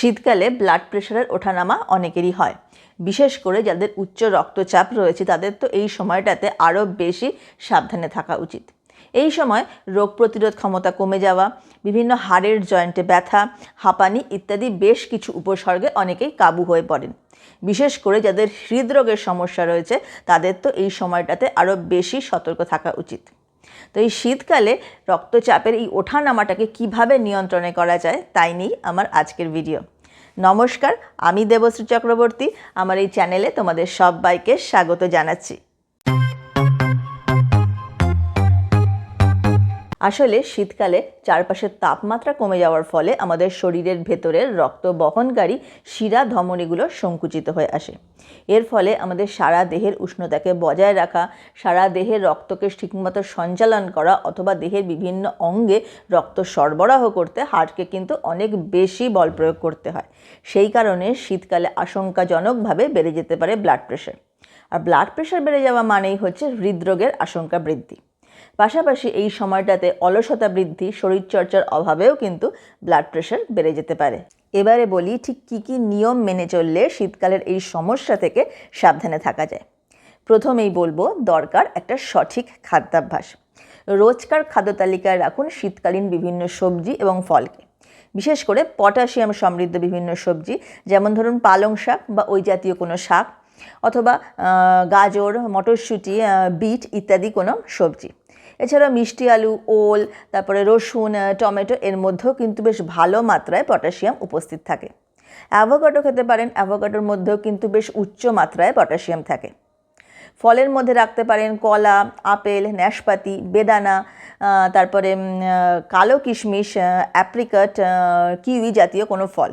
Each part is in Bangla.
শীতকালে ব্লাড প্রেশারের ওঠানামা অনেকেরই হয়। বিশেষ করে যাদের উচ্চ রক্তচাপ রয়েছে, তাদের তো এই সময়টাতে আরও বেশি সাবধানে থাকা উচিত। এই সময় রোগ প্রতিরোধ ক্ষমতা কমে যাওয়া, বিভিন্ন হাড়ের জয়েন্টে ব্যথা, হাঁপানি ইত্যাদি বেশ কিছু উপসর্গে অনেকেই কাবু হয়ে পড়েন। বিশেষ করে যাদের হৃদরোগের সমস্যা রয়েছে, তাদের তো এই সময়টাতে আরও বেশি সতর্ক থাকা উচিত। তো এই শীতকালে রক্তচাপের এই ওঠানামাটাকে কীভাবে নিয়ন্ত্রণে করা যায় তাই নিয়েই আমার আজকের ভিডিও। নমস্কার, আমি দেবশ্রী চক্রবর্তী। আমার এই চ্যানেলে তোমাদের সবাইকে স্বাগত জানাচ্ছি। আসলে শীতকালে চারপাশের তাপমাত্রা কমে যাওয়ার ফলে আমাদের শরীরের ভেতরের রক্ত বহনকারী শিরা ধমনীগুলো সংকুচিত হয়ে আসে। এর ফলে আমাদের সারা দেহের উষ্ণতাকে বজায় রাখা, সারা দেহের রক্তকে ঠিকমতো সঞ্চালন করা অথবা দেহের বিভিন্ন অঙ্গে রক্ত সরবরাহ করতে হার্টকে কিন্তু অনেক বেশি বল প্রয়োগ করতে হয়। সেই কারণে শীতকালে আশঙ্কাজনকভাবে বেড়ে যেতে পারে ব্লাড প্রেশার আর ব্লাড প্রেশার বেড়ে যাওয়া মানেই হচ্ছে হৃদরোগের আশঙ্কা বৃদ্ধি। পাশাপাশি এই সময়টাতে অলসতা বৃদ্ধি, শরীরচর্চার অভাবেও কিন্তু ব্লাড প্রেশার বেড়ে যেতে পারে। এবারে বলি, ঠিক কী কী নিয়ম মেনে চললে শীতকালের এই সমস্যা থেকে সাবধানে থাকা যায়? প্রথমেই বলব, দরকার একটা সঠিক খাদ্যাভ্যাস। রোজকার খাদ্য তালিকায় রাখুন শীতকালীন বিভিন্ন সবজি এবং ফলকে। বিশেষ করে পটাশিয়াম সমৃদ্ধ বিভিন্ন সবজি, যেমন ধরুন পালং শাক বা ওই জাতীয় কোনো শাক, অথবা গাজর, মটরশুঁটি বিট ইত্যাদি কোনো সবজি। এছাড়া মিষ্টি আলু, ওল, তারপরে রসুন টমেটো এর মধ্যেও কিন্তু বেশ ভালো মাত্রায় পটাশিয়াম উপস্থিত থাকে। অ্যাভোকাডো খেতে পারেন, অ্যাভোকাডোর মধ্যেও কিন্তু বেশ উচ্চ মাত্রায় পটাশিয়াম থাকে। ফলের মধ্যে রাখতে পারেন কলা, আপেল, ন্যাশপাতি, বেদানা তারপরে কালো কিশমিশ অ্যাপ্রিকট কিউই জাতীয় কোনো ফল।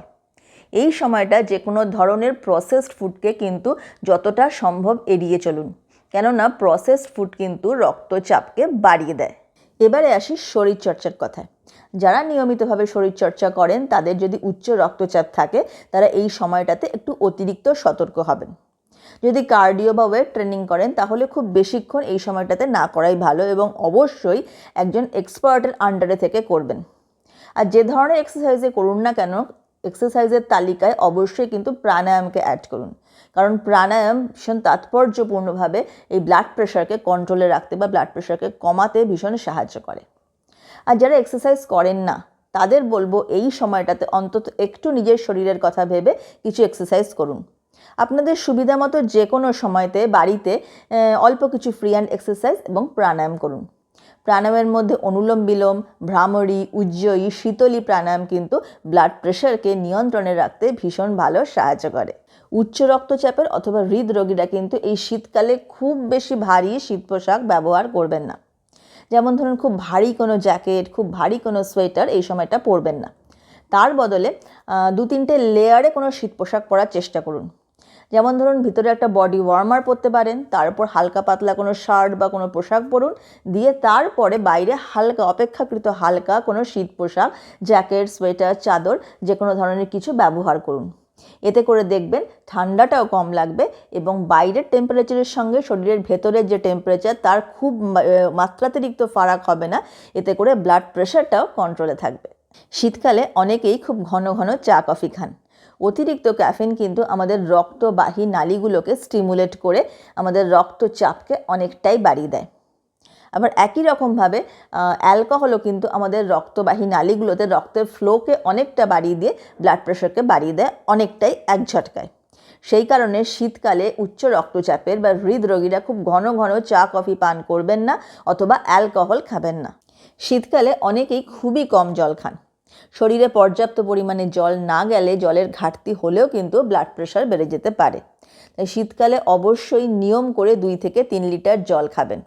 এই সময়টা যে কোনো ধরনের প্রসেসড ফুডকে কিন্তু যতটা সম্ভব এড়িয়ে চলুন। কেননা প্রসেসড ফুড কিন্তু রক্তচাপকে বাড়িয়ে দেয়। এবারে আসি শরীরচর্চার কথায়। যারা নিয়মিতভাবে শরীরচর্চা করেন, তাদের যদি উচ্চ রক্তচাপ থাকে, তারা এই সময়টাতে একটু অতিরিক্ত সতর্ক হবেন। যদি কার্ডিও বা ওয়েট ট্রেনিং করেন, তাহলে খুব বেশিক্ষণ এই সময়টাতে না করাই ভালো এবং অবশ্যই একজন এক্সপার্টের আন্ডারে থেকে করবেন। আর যে ধরনের এক্সারসাইজে করুন না কেন এক্সারসাইজের তালিকায় অবশ্যই কিন্তু প্রাণায়ামকে অ্যাড করুন। কারণ প্রাণায়াম ভীষণ তাৎপর্যপূর্ণভাবে এই ব্লাড প্রেশারকে কন্ট্রোলে রাখতে বা ব্লাড প্রেশারকে কমাতে ভীষণ সাহায্য করে। আর যারা এক্সারসাইজ করেন না, তাদের বলব এই সময়টাতে অন্তত একটু নিজের শরীরের কথা ভেবে কিছু এক্সারসাইজ করুন। আপনাদের সুবিধা মতো যে কোনো সময়তে, বাড়িতে অল্প কিছু ফ্রি হ্যান্ড এক্সারসাইজ এবং প্রাণায়াম করুন। প্রাণায়ামের মধ্যে অনুলোম বিলোম, ভ্রামরী, উজ্জয়ী, শীতলী প্রাণায়াম কিন্তু ব্লাড প্রেশারকে নিয়ন্ত্রণে রাখতে ভীষণ ভালো সাহায্য করে। উচ্চ রক্তচাপের অথবা হৃদরোগীরা কিন্তু এই শীতকালে খুব বেশি ভারী শীত পোশাক ব্যবহার করবেন না। যেমন ধরুন, খুব ভারী কোনো জ্যাকেট, খুব ভারী কোনো সোয়েটার এই সময়টা পরবেন না। তার বদলে দু তিনটে লেয়ারে কোনো শীত পোশাক পরার চেষ্টা করুন। যেমন ধরুন ভিতরে একটা বডি ওয়ার্মার পরতে পারেন তারপর হালকা পাতলা কোনো শার্ট বা কোনো পোশাক পরুন, দিয়ে তারপরে বাইরে হালকা অপেক্ষাকৃত হালকা কোনো শীত পোশাক জ্যাকেট সোয়েটার চাদর যে কোনো ধরনের কিছু ব্যবহার করুন। এতে করে দেখবেন ঠান্ডাটাও কম লাগবে এবং বাইরের টেম্পারেচারের সঙ্গে শরীরের ভেতরের যে টেম্পারেচার তার খুব মাত্রাতিরিক্ত ফারাক হবে না, এতে করে ব্লাড প্রেশারটাও কন্ট্রোলে থাকবে। শীতকালে অনেকেই খুব ঘন ঘন চা কফি খান। অতিরিক্ত ক্যাফিন কিন্তু আমাদের রক্তবাহী নালীগুলোকে স্টিমুলেট করে আমাদের রক্তচাপকে অনেকটাই বাড়িয়ে দেয়। আবার একই রকমভাবে অ্যালকোহলও কিন্তু আমাদের রক্তবাহী নালীগুলোতে রক্তের ফ্লোকে অনেকটা বাড়িয়ে দিয়ে ব্লাড প্রেশারকে বাড়িয়ে দেয়, অনেকটাই এক ঝটকায় সেই কারণে শীতকালে উচ্চ রক্তচাপের বা হৃদরোগীরা খুব ঘন ঘন চা, কফি পান করবেন না অথবা অ্যালকোহল খাবেন না। শীতকালে অনেকেই খুবই কম জল খান। শরীরে পর্যাপ্ত পরিমাণে জল না গেলে জলের ঘাটতি হলেও কিন্তু ব্লাড প্রেশার বেড়ে যেতে পারে। তাই শীতকালে অবশ্যই নিয়ম করে দুই থেকে তিন লিটার জল খাবেন।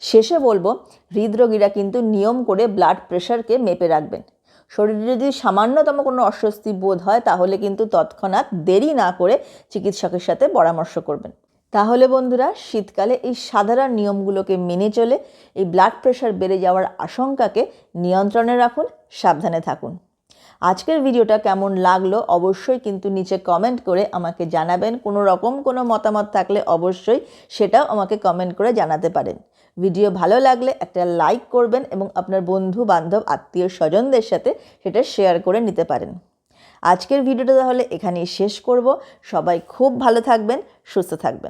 শেষে বলব, হৃদরোগীরা কিন্তু নিয়ম করে ব্লাড প্রেশারকে মেপে রাখবেন। শরীরে যদি সামান্যতম কোনো অস্বস্তি বোধ হয়, তাহলে কিন্তু তৎক্ষণাৎ দেরি না করে চিকিৎসকের সাথে পরামর্শ করবেন। তাহলে বন্ধুরা, শীতকালে এই সাধারণ নিয়মগুলোকে মেনে চলে এই ব্লাড প্রেশার বেড়ে যাওয়ার আশঙ্কাকে নিয়ন্ত্রণে রাখুন, সাবধানে থাকুন। আজকের ভিডিওটা কেমন লাগল অবশ্যই কিন্তু নিচে কমেন্ট করে আমাকে জানাবেন। কোনো রকম কোনো মতামত থাকলে অবশ্যই সেটাও আমাকে কমেন্ট করে জানাতে পারেন। ভিডিও ভালো লাগলে একটা লাইক করবেন এবং আপনার বন্ধু, বান্ধব, আত্মীয়, স্বজনদের সাথে সেটা শেয়ার করে নিতে পারেন। আজকের ভিডিওটা তাহলে এখানেই শেষ করব। সবাই খুব ভালো থাকবেন, সুস্থ থাকবেন।